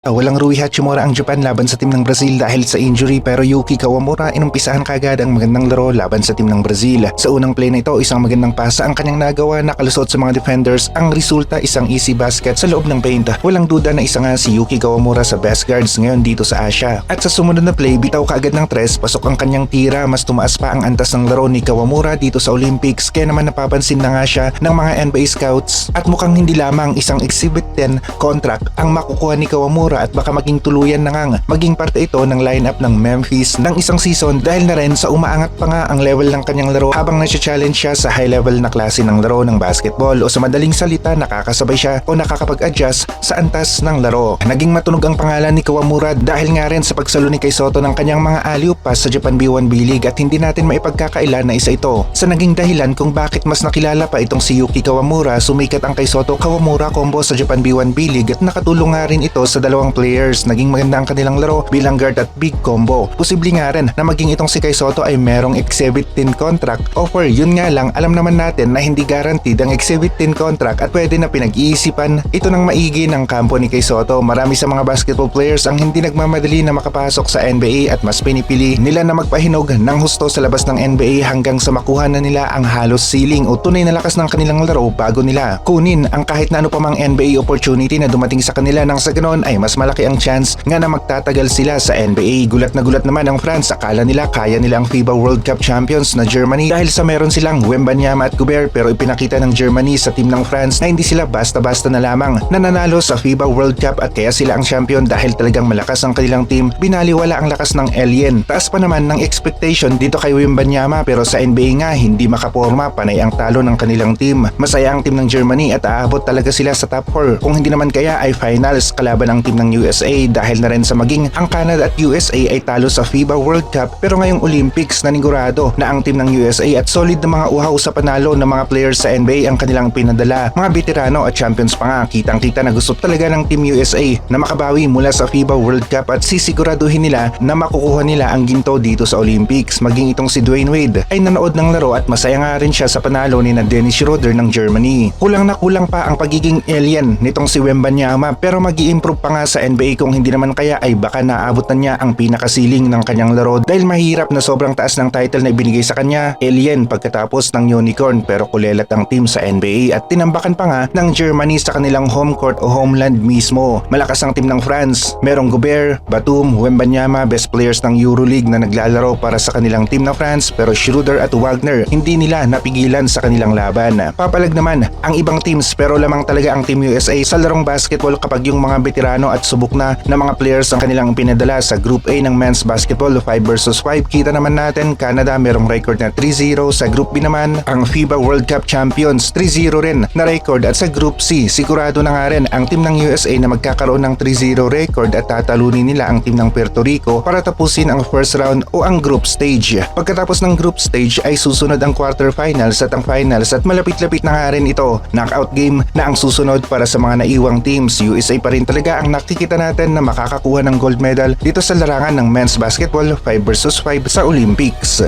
Ah, Walang Rui Hachimura ang Japan laban sa team ng Brazil dahil sa injury pero Yuki Kawamura inumpisahan kagad ang magandang laro laban sa team ng Brazil. Sa unang play na ito, isang magandang pasa ang kanyang nagawa na kalusot sa mga defenders. Ang resulta, isang easy basket sa loob ng paint. Walang duda na isa nga si Yuki Kawamura sa best guards ngayon dito sa Asia. At sa sumunod na play, bitaw kaagad ng tres, pasok ang kanyang tira, mas tumaas pa ang antas ng laro ni Kawamura dito sa Olympics kaya naman napapansin na nga siya ng mga NBA scouts at mukhang hindi lamang isang Exhibit 10 contract ang makukuha ni Kawamura at baka maging tuluyan na ngang maging parte ito ng lineup ng Memphis ng isang season dahil na rin sa umaangat pa nga ang level ng kanyang laro habang nasa-challenge siya sa high level na klase ng laro ng basketball o sa madaling salita nakakasabay siya o nakakapag-adjust sa antas ng laro. Naging matunog ang pangalan ni Kawamura dahil nga rin sa pagsalo ni Kay Soto ng kanyang mga alley pass sa Japan B1 B-League at hindi natin maipagkakaila na isa ito sa naging dahilan kung bakit mas nakilala pa itong si Yuki Kawamura sumikat ang Kay Soto Kawamura combo sa Japan B1 B-League at nakatulong nga rin ito sa dalawang players. Naging maganda ang kanilang laro bilang guard at big combo. Posible nga rin na maging itong si Kay Soto ay merong Exhibit 10 contract offer. Yun nga lang, alam naman natin na hindi guaranteed ang Exhibit 10 contract at pwede na pinag-iisipan ito ng maigi ng kampo ni Kay Soto. Marami sa mga basketball players ang hindi nagmamadali na makapasok sa NBA at mas pinipili nila na magpahinog ng husto sa labas ng NBA hanggang sa makuha na nila ang halos ceiling o tunay na lakas ng kanilang laro bago nila kunin ang kahit na ano pa mang NBA opportunity na dumating sa kanila nang sa ganon ay mas malaki ang chance nga na magtatagal sila sa NBA. Gulat na gulat naman ang France. Akala nila kaya nila ang FIBA World Cup champions na Germany dahil sa meron silang Wembanyama at Gobert pero ipinakita ng Germany sa team ng France na hindi sila basta-basta na lamang nananalo sa FIBA World Cup at kaya sila ang champion dahil talagang malakas ang kanilang team. Binaliwala ang lakas ng alien. Taas pa naman ng expectation dito kay Wembanyama pero sa NBA nga hindi makaporma panay ang talo ng kanilang team. Masaya ang team ng Germany at aabot talaga sila sa top 4. Kung hindi naman kaya ay finals kalaban ang team ng USA dahil na rin sa maging ang Canada at USA ay talo sa FIBA World Cup pero ngayong Olympics nanigurado na ang team ng USA at solid na mga uhaw sa panalo ng mga players sa NBA ang kanilang pinadala. Mga veterano at champions pa nga kitang kita na gusto talaga ng Team USA na makabawi mula sa FIBA World Cup at sisiguraduhin nila na makukuha nila ang ginto dito sa Olympics. Maging itong si Dwayne Wade ay nanood ng laro at masaya nga rin siya sa panalo ni na Dennis Schroeder ng Germany. Kulang na kulang pa ang pagiging alien nitong si Wembanyama pero mag improve pa nga sa NBA kung hindi naman kaya ay baka naabot na niya ang pinakasiling ng kanyang laro dahil mahirap na sobrang taas ng title na ibinigay sa kanya, alien pagkatapos ng unicorn pero kulelat ang team sa NBA at tinambakan pa nga ng Germany sa kanilang home court o homeland mismo. Malakas ang team ng France, merong Gobert, Batum, Wembanyama, best players ng Euroleague na naglalaro para sa kanilang team ng France pero Schroeder at Wagner hindi nila napigilan sa kanilang laban. Papalag naman ang ibang teams pero lamang talaga ang Team USA sa larong basketball kapag yung mga veterano at subok na ng mga players ang kanilang pinadala sa Group A ng men's basketball 5 versus 5. Kita naman natin Canada merong record na 3-0 sa Group B naman ang FIBA World Cup Champions 3-0 rin na record at sa Group C sigurado na nga rin ang team ng USA na magkakaroon ng 3-0 record at tatalunin nila ang team ng Puerto Rico para tapusin ang first round o ang group stage. Pagkatapos ng group stage ay susunod ang quarterfinals at ang finals at malapit-lapit na nga rin ito. Knockout game na ang susunod para sa mga naiwang teams. USA pa rin talaga ang nakikita natin na makakakuha ng gold medal dito sa larangan ng men's basketball 5 versus 5 sa Olympics.